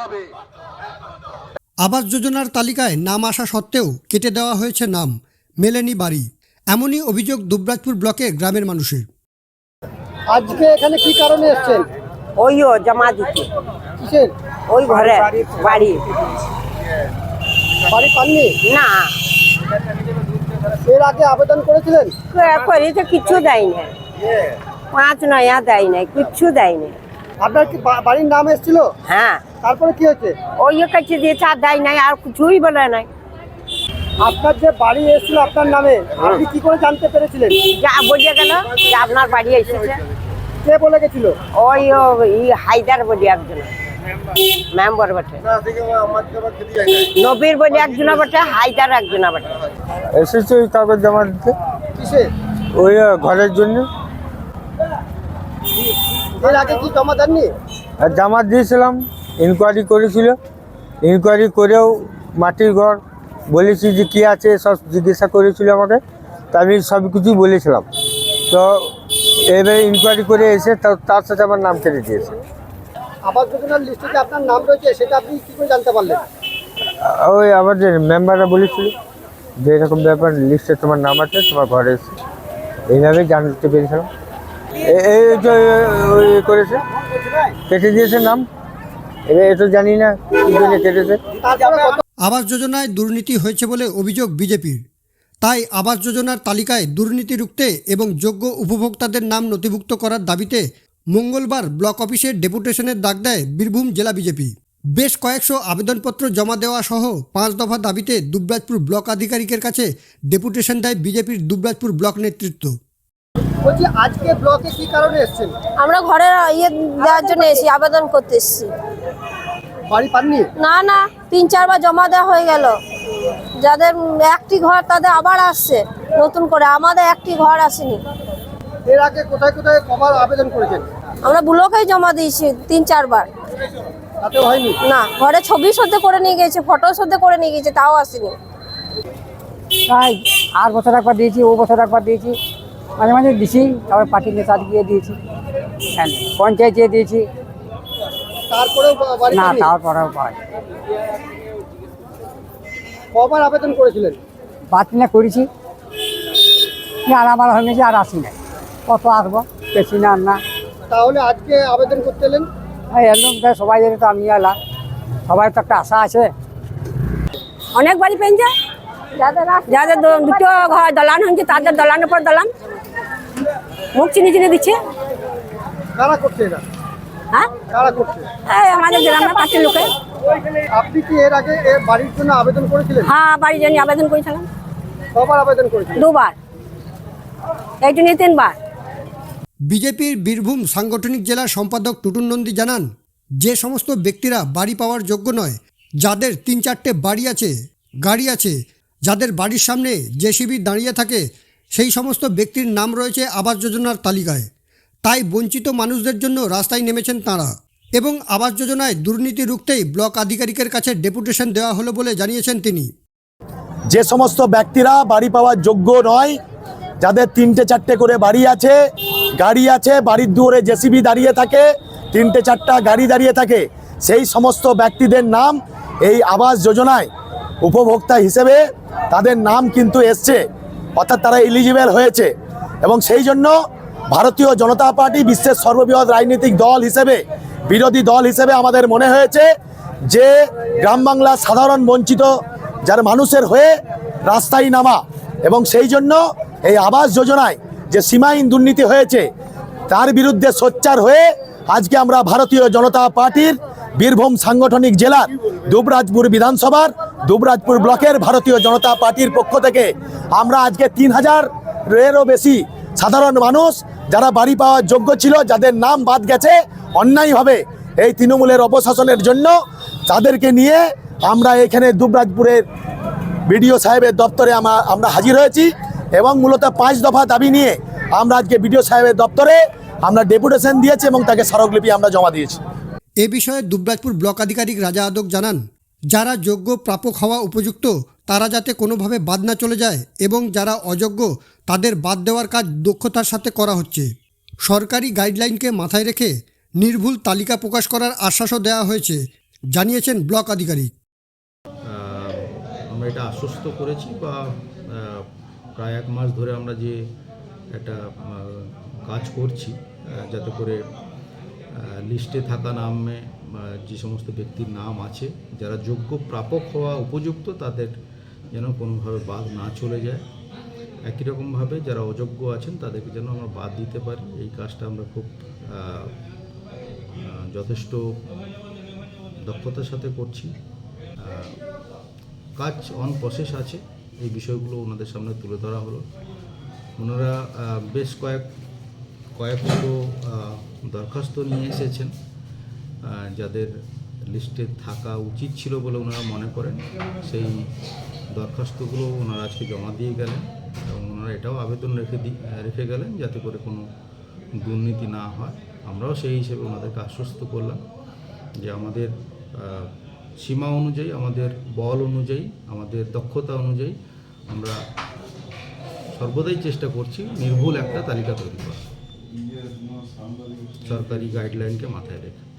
হবে। আবাস যোজনার তালিকায় নাম আসা সত্ত্বেও কেটে দেওয়া হয়েছে নাম মেলেনি বাড়ি। এমনই অভিযোগ দুবরাজপুর ব্লকে গ্রামের মানুষের। আজকে এখানে কি কারণে এসছেন? ওইও জমা দিতে। কিসের? ওই ঘরে বাড়ি। বাড়ি পাননি? না। এর আগে আবেদন করেছিলেন? করি তো কিচ্ছু দেয় না পাঁচ নয়া দেয় না কিচ্ছু দেয় না আপনার কি বাড়ির নাম এসেছিল? হ্যাঁ। তারপরে কি হয়েছে? ওইও কাছে দিয়ে আর দেয় নাই আর কিছুই বলে নাই। আপনার যে বাড়ি এসেছিল আপনার নামে আপনি কি করে জানতে পেরেছিলেন? যা বুঝে গেল যে আপনার বাড়ি এসেছে। কে বলে গেছিল? ওই ও ই হায়দার বলি একজন মেম্বার বটে। নবীর বলি একজন বটে হায়দার একজন বটে। এসেছে ওই কাগজ জমা দিতে। কিসে ওই ঘরের জন্য। এর আগে কি জমা দেননি? জমা দিয়েছিলাম ইনকোয়ারি করেছিল। ইনকোয়ারি করেও মাটির ঘর বলেছি যে কী আছে সব জিজ্ঞাসা করেছিল আমাকে। তা আমি সব কিছুই বলেছিলাম। তো এবারে ইনকোয়ারি করে এসে তার সাথে আমার নাম কেটে দিয়েছে। আবাস যোজনার লিস্টে আপনার নাম রয়েছে সেটা আপনি কি করে জানতে পারলেন? ওই আমাদের মেম্বাররা বলেছিল যে এরকম ব্যাপার লিস্টে তোমার নাম আছে তোমার ঘরে এসে। এইভাবেই জানতে পেরেছিলাম। করেছে। কেটে দিয়েছে নাম। জানি না কেটেছে। আবাস যোজনায় দুর্নীতি হয়েছে বলে অভিযোগ বিজেপির। তাই আবাস যোজনার তালিকায় দুর্নীতি রুখতে এবং যোগ্য উপভোক্তাদের নাম নথিভুক্ত করার দাবিতে মঙ্গলবার ব্লক অফিসে ডেপুটেশনের ডাক দেয় বীরভূম জেলা বিজেপি। বেশ কয়েকশো আবেদনপত্র জমা দেওয়া সহ পাঁচ দফা দাবিতে দুবরাজপুর ব্লক আধিকারিকের কাছে ডেপুটেশন দেয় বিজেপির দুবরাজপুর ব্লক নেতৃত্ব। বলছি আজকে ব্লকে কি কারণে এসছেন? আমরা ঘরের ইয়ে দেওয়ার জন্য এসেছি আবেদন করতে এসেছি। বাড়ি পাননি? না না তিন চারবার জমা দেওয়া হয়ে গেল। যাদের একটি ঘর তাদের আবার আসছে নতুন করে। আমাদের একটি ঘর আসেনি। এর আগে কোথায় কোথায় কবার আবেদন করেছেন? আমরা ব্লকেই জমা দিয়েছি তিন চারবার। তাতেও হয়নি? না ঘরে ছবি সদ্য করে নিয়ে গেছে ফটো সদ্য করে নিয়ে গেছে তাও আসেনি। তাই আর বছর একবার দিয়েছি ও বছর একবার দিয়েছি। মাঝে মাঝে দিছি তারপর পার্টির নেতা গিয়ে দিয়েছি। হ্যাঁ, পঞ্চায়েতে দিয়েছি। তারপরেও না তারপরেও পাই কবার আবেদন করেছিলেন? পার্টি না করেছি। আর আমার হয়ে গেছে আর আসি না কত আসব বেশি না আর না। তাহলে আজকে আবেদন করতে এলেন? এই এলাম তাই সবাই এলে তো আমি এলাম সবাই তো একটা আশা আছে। অনেক বাড়ি পেন যায় যাদের দুটো ঘর দলান হয়েছে তাদের দলানের পর দলান। মুখ চিনি চিনি দিচ্ছে? কারা করছে এটা? হ্যাঁ? কারা করছে? এই আমাদের গ্রামের পাশের লোকে। আপনি কি এর আগে এর বাড়ির জন্য আবেদন করেছিলেন? হ্যাঁ বাড়ির জন্য আবেদন করেছিলাম। কবার আবেদন করেছিলেন? দুবার। এই জন্য তিনবার। বিজেপির বীরভূম সাংগঠনিক জেলার সম্পাদক টুটুন নন্দী জানান যে সমস্ত ব্যক্তিরা বাড়ি পাওয়ার যোগ্য নয় যাদের তিন চারটে বাড়ি আছে গাড়ি আছে যাদের বাড়ির সামনে জেসিবি দাঁড়িয়ে থাকে সেই সমস্ত ব্যক্তির নাম রয়েছে আবাস যোজনার তালিকায়। তাই বঞ্চিত মানুষদের জন্য রাস্তায় নেমেছেন তাঁরা এবং আবাস যোজনায় দুর্নীতি রুখতেই ব্লক আধিকারিকের কাছে ডেপুটেশন দেওয়া হলো বলে জানিয়েছেন তিনি। যে সমস্ত ব্যক্তিরা বাড়ি পাওয়ার যোগ্য নয়, যাদের তিনটে চারটে করে বাড়ি আছে, গাড়ি আছে, বাড়ির দুয়ারে জেসিবি দাঁড়িয়ে থাকে, তিনটে চারটা গাড়ি দাঁড়িয়ে থাকে, সেই সমস্ত ব্যক্তিদের নাম এই আবাস যোজনায় উপভোক্তা হিসেবে তাদের নাম কিন্তু এসছে। অর্থাৎ তারা এলিজিবেল হয়েছে। এবং সেই জন্য ভারতীয় জনতা পার্টি বিশ্বের সর্ববৃহৎ রাজনৈতিক দল হিসেবে, বিরোধী দল হিসেবে আমাদের মনে হয়েছে যে গ্রাম বাংলার সাধারণ বঞ্চিত যার মানুষের হয়ে রাস্তায় নামা এবং সেই জন্য এই আবাস যোজনায় যে সীমাহীন দুর্নীতি হয়েছে, তার বিরুদ্ধে সোচ্চার হয়ে আজকে আমরা ভারতীয় জনতা পার্টির বীরভূম সাংগঠনিক জেলার দুবরাজপুর বিধানসভার দুবরাজপুর ব্লকের ভারতীয় জনতা পার্টির পক্ষ থেকে আমরা আজকে তিন হাজার এরও বেশি সাধারণ মানুষ যারা বাড়ি পাওয়ার যোগ্য ছিল, যাদের নাম বাদ গেছে, অন্যায়ভাবে এই তৃণমূলের অপশাসনের জন্য তাদেরকে নিয়ে আমরা এখানে দুবরাজপুরের বিডিও সাহেবের দপ্তরে আমরা আমরা হাজির হয়েছি এবং মূলত পাঁচ দফা দাবি নিয়ে আমরা আজকে বিডিও সাহেবের দপ্তরে আমরা ডেপুটেশন দিয়েছি এবং তাকে স্মারকলিপি আমরা জমা দিয়েছি। এ বিষয়ে দুবরাজপুর ব্লক আধিকারিক রাজা আদক জানান, যারা যোগ্য প্রাপক হওয়া উপযুক্ত, তারা যাতে কোনোভাবে বাদ না চলে যায় এবং যারা অযোগ্য, তাদের বাদ দেওয়ার কাজ দক্ষতার সাথে করা হচ্ছে। সরকারি গাইডলাইনকে মাথায় রেখে নির্ভুল তালিকা প্রকাশ করার আশ্বাসও দেওয়া হয়েছে, জানিয়েছেন ব্লক আধিকারিক। আমরা এটা আশ্বস্ত করেছি বা প্রায় এক মাস ধরে আমরা যে একটা কাজ করছি যাতে করে লিস্টে থাকা নামে যে সমস্ত ব্যক্তির নাম আছে, যারা যোগ্য প্রাপক হওয়া উপযুক্ত, তাদের যেন কোনোভাবে বাদ না চলে যায়। একই রকমভাবে যারা অযোগ্য আছেন, তাদেরকে যেন আমরা বাদ দিতে পারি। এই কাজটা আমরা খুব যথেষ্ট দক্ষতার সাথে করছি। কাজ অন প্রসেস আছে। এই বিষয়গুলো ওনাদের সামনে তুলে ধরা হলো। ওনারা বেশ কয়েক কয়েকশো দরখাস্ত নিয়ে এসেছেন যাদের লিস্টে থাকা উচিত ছিল বলে ওনারা মনে করেন। সেই দরখাস্তগুলো ওনারা আজকে জমা দিয়ে গেলেন এবং ওনারা এটাও আবেদন রেখে দি, রেখে গেলেন যাতে করে কোনো দুর্নীতি না হয়। আমরাও সেই হিসেবে ওনাদেরকে আশ্বস্ত করলাম যে আমাদের সীমা অনুযায়ী, আমাদের বল অনুযায়ী, আমাদের দক্ষতা অনুযায়ী আমরা সর্বদাই চেষ্টা করছি নির্ভুল একটা তালিকা তৈরি করা সরকারি গাইডলাইনকে মাথায় রেখে